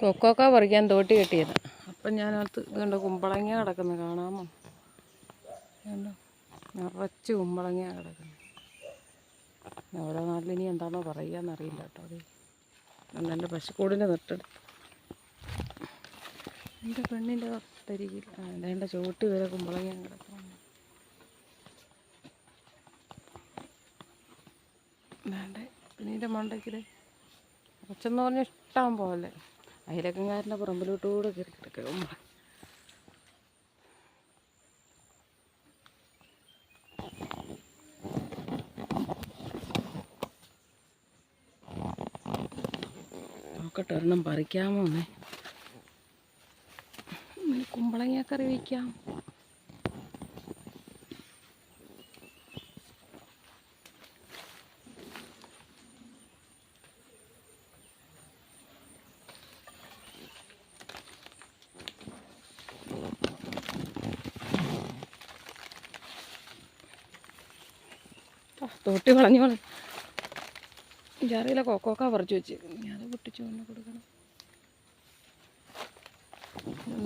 കൊക്കോക്ക പറിക്കാൻ തോട്ടി കെട്ടിയത്. അപ്പം ഞാനകത്ത് കണ്ട കുമ്പളങ്ങ കിടക്കുന്നത്. കാണാമോ? കണ്ടോ നിറച്ച് കുമ്പളങ്ങ കിടക്കുന്നു ഓരോ നാട്ടിൽ ഇനി എന്താണോ പറയുക എന്നറിയില്ല കേട്ടോ. അത് നല്ല പശുക്കൂടിന്റെ തൊട്ടടുത്ത് എന്റെ പെണ്ണിന്റെ തൊട്ടരികിൽ എന്റെ ചോട്ടി വരെ കുമ്പളങ്ങ കിടക്കുന്നു. വേണ്ടേ? ഇതിന്റെ മണ്ടയ്ക്കിൽ കുറച്ചെന്ന് പറഞ്ഞ ഇഷ്ടം പോലെ. അയലക്കങ്കാരന്റെ പറമ്പിലോട്ടുകൂടെ കയറി കിടക്കുക. നോക്കട്ടെ ഒരെണ്ണം പറിക്കാമോ? എന്നേ കുമ്പളങ്ങ കറി വയ്ക്കാം. തോട്ടി വളഞ്ഞു വളഞ്ഞു ജാറിയിലെ കൊക്കോക്ക പറിച്ചു വെച്ച് ഇനി അത് പൊട്ടിച്ചു കൊണ്ട് കൊടുക്കണം.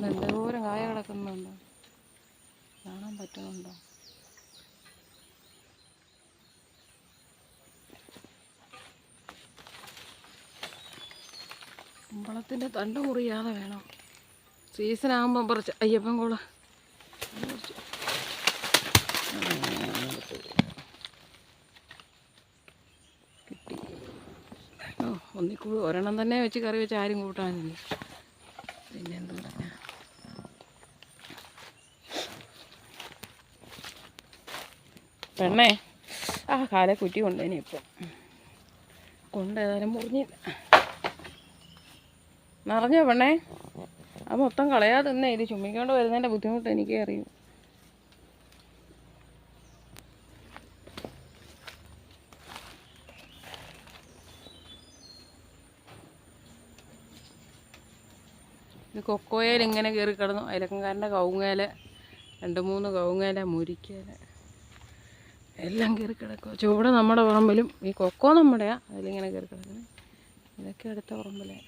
എന്തോരം കായ കിടക്കുന്നുണ്ടോ? കാണാൻ പറ്റുന്നുണ്ടോ? കുമ്പളത്തിന്റെ തണ്ട് മുറിയാതെ വേണം. സീസൺ ആകുമ്പം കുറച്ച് അയ്യപ്പൻ കൂടെ ഓ ഒന്നിക്കൂടി ഒരെണ്ണം തന്നെ വെച്ച് കറി വെച്ച് ആരും കൂട്ടാനില്ല. പിന്നെ എന്താ പറഞ്ഞാ പെണ്ണേ ആ കാലെ കുറ്റി കൊണ്ടേനെ ഇപ്പം. കൊണ്ടേതായാലും മുറിഞ്ഞില്ല. നിറഞ്ഞോ പെണ്ണേ? അത് മൊത്തം കളയാതെ തന്നെ ഇത് ചുമ്മിക്കൊണ്ട് വരുന്നതിന്റെ ബുദ്ധിമുട്ട് എനിക്കേ അറിയും. ഇത് കൊക്കോയിൽ ഇങ്ങനെ കയറി കിടന്നു. അയലക്കങ്കാരന്റെ കവുങ്ങേല രണ്ട് മൂന്ന് കവുങ്ങേല മുരിക്കേല എല്ലാം കയറി കിടക്കുക. ചുവടെ നമ്മുടെ പറമ്പിലും ഈ കൊക്കോ നമ്മുടെയാ. അതിലിങ്ങനെ കയറി കിടക്കുന്നത് ഇതൊക്കെ അടുത്ത പറമ്പിലെ.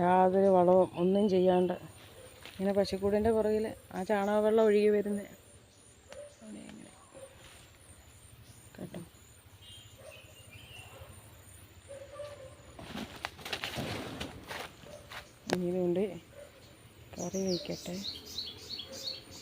യാതൊരു വളവും ഒന്നും ചെയ്യാണ്ട് ഇങ്ങനെ പശുക്കൂടിന്റെ പുറകിൽ ആ ചാണകവെള്ളം ഒഴുകി വരുന്നത് കേട്ടോ? ഇനി ഇതുകൊണ്ട് കറി വയ്ക്കട്ടെ